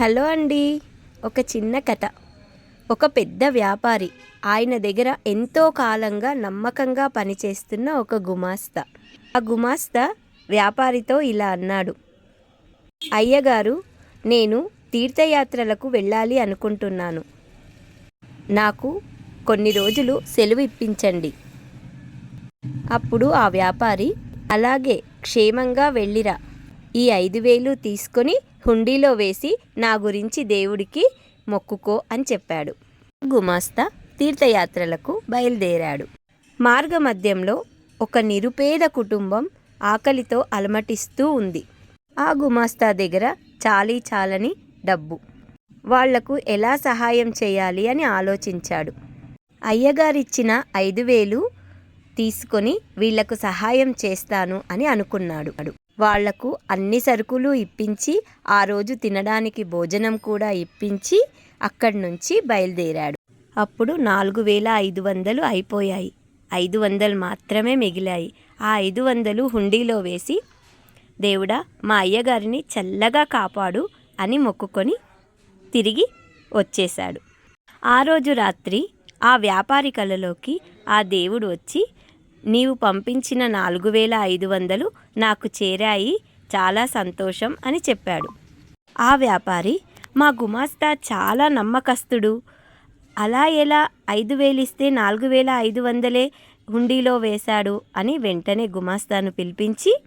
Hello అండి. ఒక చిన్న కథ. ఒక పెద్ద వ్యాపారి ఆయన దగ్గర ఎంతో కాలంగా నమ్మకంగా పనిచేస్తున్న ఒక గుమాస్తా. ఆ గుమాస్తా వ్యాపారితో ఇలా అన్నాడు. అయ్యగారు నేను తీర్థయాత్రలకు వెళ్ళాలి అనుకుంటున్నాను. నాకు కొన్ని రోజులు సెలవు ఇప్పించండి. అప్పుడు ఆ వ్యాపారి అలాగే క్షేమంగా వెళ్ళిరా. ఈ ఐదు వేలు తీసుకొని హుండీలో వేసి నా గురించి దేవుడికి మొక్కుకో అని చెప్పాడు. గుమాస్తా తీర్థయాత్రలకు బయలుదేరాడు. మార్గమధ్యంలో ఒక నిరుపేద కుటుంబం ఆకలితో అలమటిస్తూ ఉంది. ఆ గుమాస్తా దగ్గర చాలీ చాలని డబ్బు. వాళ్ళకు ఎలా సహాయం చేయాలి అని ఆలోచించాడు. అయ్యగారిచ్చిన ఐదు వేలు తీసుకొని వీళ్ళకు సహాయం చేస్తాను అని అనుకున్నాడు. వాళ్ళకు అన్ని సరుకులు ఇప్పించి ఆ రోజు తినడానికి భోజనం కూడా ఇప్పించి అక్కడి నుంచి బయలుదేరాడు. అప్పుడు నాలుగు వేల ఐదు వందలు అయిపోయాయి. ఐదు వందలు మాత్రమే మిగిలాయి. ఆ ఐదు వందలు హుండీలో వేసి దేవుడా మా అయ్యగారిని చల్లగా కాపాడు అని మొక్కుకొని తిరిగి వచ్చేశాడు. ఆ రోజు రాత్రి ఆ వ్యాపారి కలలోకి ఆ దేవుడు వచ్చి నీవు పంపించిన నాలుగు వేల ఐదు వందలు నాకు చేరాయి చాలా సంతోషం అని చెప్పాడు. ఆ వ్యాపారి మా గుమాస్తా చాలా నమ్మకస్తుడు. అలా ఎలా ఐదు వేలు ఇస్తే నాలుగు వేల ఐదు వందలే హుండీలో వేశాడు అని వెంటనే గుమాస్తాను పిలిపించి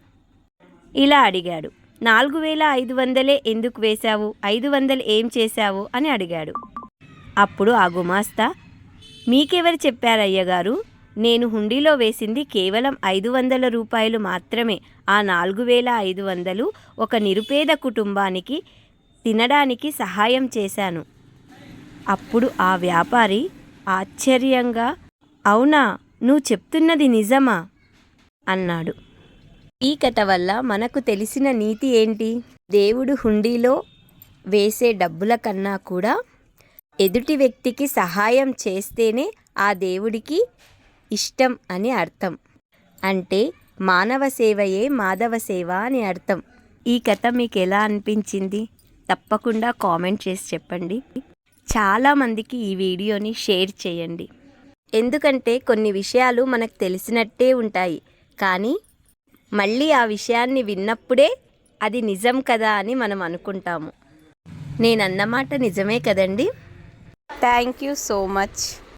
ఇలా అడిగాడు. నాలుగు వేల ఐదు వందలే ఎందుకు వేశావు? ఐదు వందలు ఏం చేశావు? అని అడిగాడు. అప్పుడు ఆ గుమాస్తా మీకెవరు చెప్పారయ్యగారు? నేను హుండీలో వేసింది కేవలం ఐదు వందల రూపాయలు మాత్రమే. ఆ నాలుగు వేల ఐదు వందలు ఒక నిరుపేద కుటుంబానికి తినడానికి సహాయం చేశాను. అప్పుడు ఆ వ్యాపారి ఆశ్చర్యంగా అవునా నువ్వు చెప్తున్నది నిజమా? అన్నాడు. ఈ కథ వల్ల మనకు తెలిసిన నీతి ఏంటి? దేవుడు హుండీలో వేసే డబ్బుల కన్నా కూడా ఎదుటి వ్యక్తికి సహాయం చేస్తేనే ఆ దేవుడికి ఇష్టం అని అర్థం. అంటే మానవ సేవయే మాధవ సేవ అని అర్థం. ఈ కథ మీకు ఎలా అనిపించింది? తప్పకుండా కామెంట్ చేసి చెప్పండి. చాలామందికి ఈ వీడియోని షేర్ చేయండి. ఎందుకంటే కొన్ని విషయాలు మనకు తెలిసినట్టే ఉంటాయి. కానీ మళ్ళీ ఆ విషయాన్ని విన్నప్పుడే అది నిజం కదా అని మనం అనుకుంటాము. నేను అన్నమాట నిజమే కదండి? Thank you so much